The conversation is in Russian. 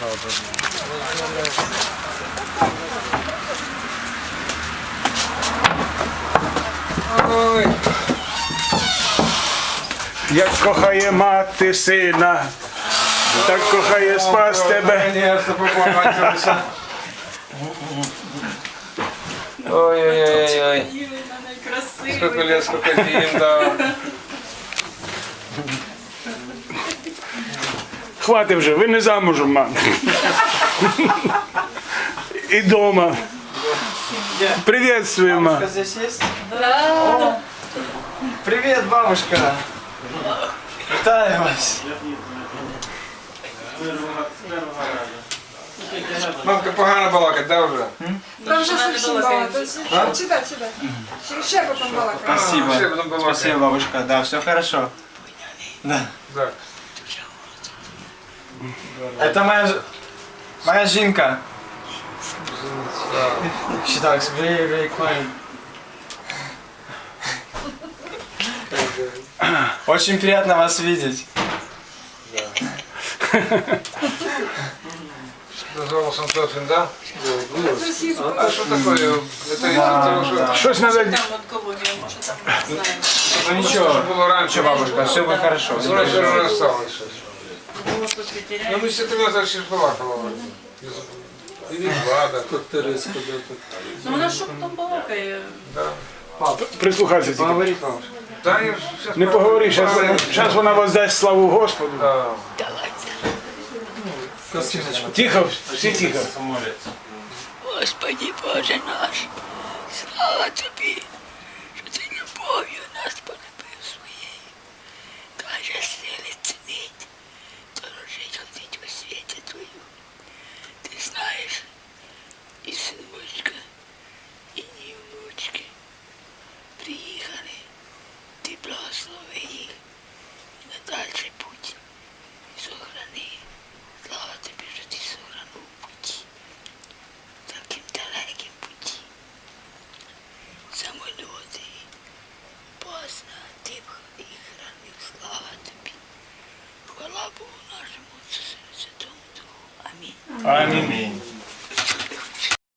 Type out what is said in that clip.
да, да. Ой. Як кохає мати сина, так кохає спас тебе. Ой-ой-ой. Сколько лет, сколько зим, да. Хватить вже, ви не замужем, мам. І дома. Приветствую, ма. здесь есть? Да. Привет, бабушка. Вітаю вас. Мамка погано балакать, да, вже? Там вже зовсім багато. Сюди, сюди. Ще- Ще потім балакати. Спасибо. Ще потім балакать. Спасибо, бабушка. Да, все хорошо. Так. Это моя, ж- моя жінка. She talks very, very quiet. Очень приятно вас видеть. З голосом Тофін, да? А що таке? Это из-за того, що... Щось треба Там от Колумбія, може там не знаю. Ну Що ничего, було раніше, бабушка? все будет хорошо. У нас вже не осталось Ну ми ще тебе зараз ще ж балакали. І влада. Терезка, да. Ну вона що там балакає? Да. Прислухайся тільки. Та я Не поговори, зараз вона воздасть славу Господу. Да. Тихо, всі тихо. Господи Боже наш, слава тобі, I'm in me.